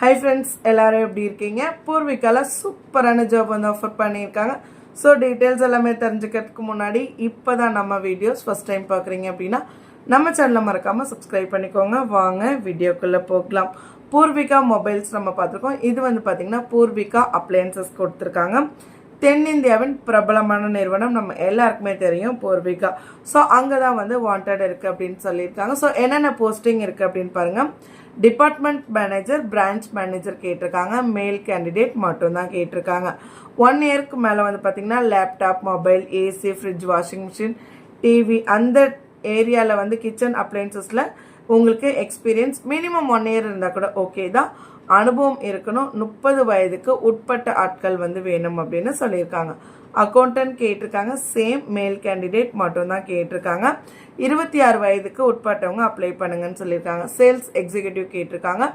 Hi friends எல்லாரும் எப்படி இருக்கீங்க? பூர்விகால சூப்பரான ஜாப் வந்து ஆஃபர் பண்ணியிருக்காங்க. ஸோ டீட்டெயில்ஸ் எல்லாமே தெரிஞ்சுக்கிறதுக்கு முன்னாடி இப்போ தான் நம்ம வீடியோஸ் ஃபஸ்ட் டைம் பார்க்குறீங்க அப்படின்னா நம்ம சேனலை மறக்காமல் சப்ஸ்கிரைப் பண்ணிக்கோங்க. வாங்க வீடியோக்குள்ளே போகலாம். பூர்விகா மொபைல்ஸ் நம்ம பார்த்துருக்கோம். இது வந்து பார்த்திங்கன்னா பூர்விகா அப்ளையன்சஸ் கொடுத்துருக்காங்க. தென்னிந்தியாவின் பிரபலமான நிறுவனம் நம்ம எல்லாருக்குமே தெரியும் பூர்விகா. ஸோ அங்கே தான் வந்து வாண்டட் இருக்குது அப்படின்னு சொல்லியிருக்காங்க. ஸோ என்னென்ன போஸ்டிங் இருக்குது அப்படின்னு பாருங்கள் டிபார்ட்மெண்ட் மேனேஜர் பிரான்ச் மேனேஜர் கேட்டிருக்காங்க. மேல் கேண்டிடேட் மட்டும்தான் கேட்டிருக்காங்க. ஒன் இயர்க்கு மேலே வந்து பார்த்தீங்கன்னா laptop mobile AC fridge washing machine TV அந்த ஏரியாவில் வந்து கிச்சன் அப்ளைன்சஸில் உங்களுக்கு எக்ஸ்பீரியன்ஸ் மினிமம் ஒன் இயர் இருந்தால் கூட ஓகே தான். அனுபவம் இருக்கணும். முப்பது வயதுக்கு உட்பட்ட ஆட்கள் வந்து வேணும் அப்படின்னு சொல்லியிருக்காங்க. அக்கௌண்டன்ட் கேட்டிருக்காங்க. சேம் மேல் கேண்டிடேட் மட்டும்தான் கேட்டிருக்காங்க. இருபத்தி ஆறு வயதுக்கு உட்பட்டவங்க அப்ளை பண்ணுங்கன்னு சொல்லியிருக்காங்க. சேல்ஸ் எக்ஸிக்யூட்டிவ் கேட்டிருக்காங்க.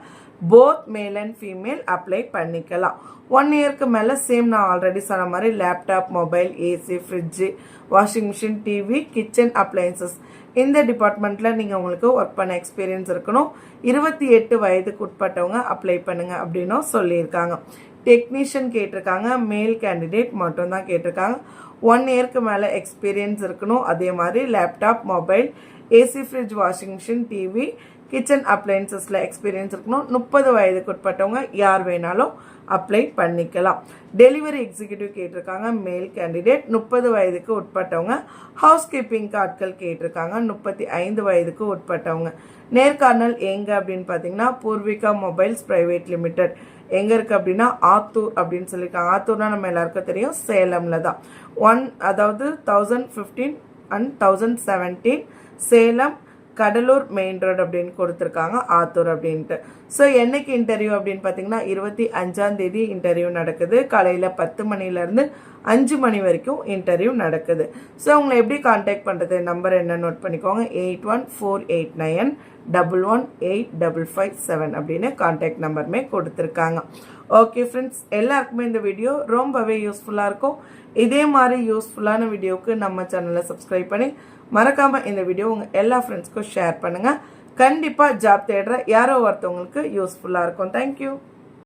Both male and female apply பண்ணிக்கலாம். ஒன் இயர்க்கு மேலே சேம் நான் ஆல்ரெடி சொன்ன மாதிரி laptop mobile AC fridge washing machine TV kitchen appliances இந்த டிபார்ட்மெண்ட்டில் நீங்கள் உங்களுக்கு ஒர்க் பண்ண எக்ஸ்பீரியன்ஸ் இருக்கணும். இருபத்தி எட்டு வயதுக்கு உட்பட்டவங்க அப்ளை பண்ணுங்கள் அப்படின்னும் சொல்லியிருக்காங்க. டெக்னீஷியன் கேட்டிருக்காங்க மேல் கேண்டிடேட் மட்டும்தான் கேட்டிருக்காங்க. ஒன் இயர்க்கு மேலே எக்ஸ்பீரியன்ஸ் இருக்கணும். அதே மாதிரி laptop mobile AC fridge washing machine TV kitchen அப்ளைன்சஸில் experience இருக்கணும். முப்பது வயதுக்கு உட்பட்டவங்க யார் வேணாலும் அப்ளை பண்ணிக்கலாம். டெலிவரி எக்ஸிக்யூட்டிவ் கேட்டிருக்காங்க மேல் கேண்டிடேட் முப்பது வயதுக்கு உட்பட்டவங்க ஹவுஸ் கீப்பிங் ஆட்கள் கேட்டிருக்காங்க முப்பத்தி ஐந்து வயதுக்கு உட்பட்டவங்க. நேர்காணல் எங்கே அப்படின்னு பார்த்தீங்கன்னா பூர்விகா மொபைல்ஸ் பிரைவேட் லிமிடெட் எங்கே இருக்குது அப்படின்னா ஆத்தூர் அப்படின்னு சொல்லியிருக்காங்க. ஆத்தூர்னா நம்ம எல்லாருக்கும் தெரியும் சேலமில் தான். ஒன் அதாவது thousand fifteen and thousand seventeen Salem Cuddalore main road அப்படின்னு கொடுத்துருக்காங்க ஆத்தூர் அப்படின்ட்டு. ஸோ என்னைக்கு இன்டர்வியூ அப்படின்னு பார்த்தீங்கன்னா இருபத்தி அஞ்சாம் தேதி இன்டர்வியூ நடக்குது. காலையில் பத்து மணிலேருந்து அஞ்சு மணி வரைக்கும் இன்டர்வியூ நடக்குது. ஸோ உங்களை எப்படி காண்டாக்ட் பண்ணுறது நம்பர் என்ன நோட் பண்ணிக்கோங்க. Eight one four eight nine double one eight double five seven அப்படின்னு காண்டாக்ட் நம்பருமே கொடுத்துருக்காங்க. ஓகே ஃப்ரெண்ட்ஸ் எல்லாருக்குமே இந்த வீடியோ ரொம்பவே யூஸ்ஃபுல்லாக இருக்கும். இதே மாதிரி யூஸ்ஃபுல்லான வீடியோவுக்கு நம்ம சேனலை சப்ஸ்கிரைப் பண்ணி மறக்காமல் இந்த வீடியோ உங்கள் எல்லா ஃப்ரெண்ட்ஸ்க்கும் ஷேர் பண்ணுங்கள் கண்டிப்பாக ஜாப் தேடுற யாரோ ஒருத்தவங்களுக்கு யூஸ்ஃபுல்லாக இருக்கும். தேங்க்யூ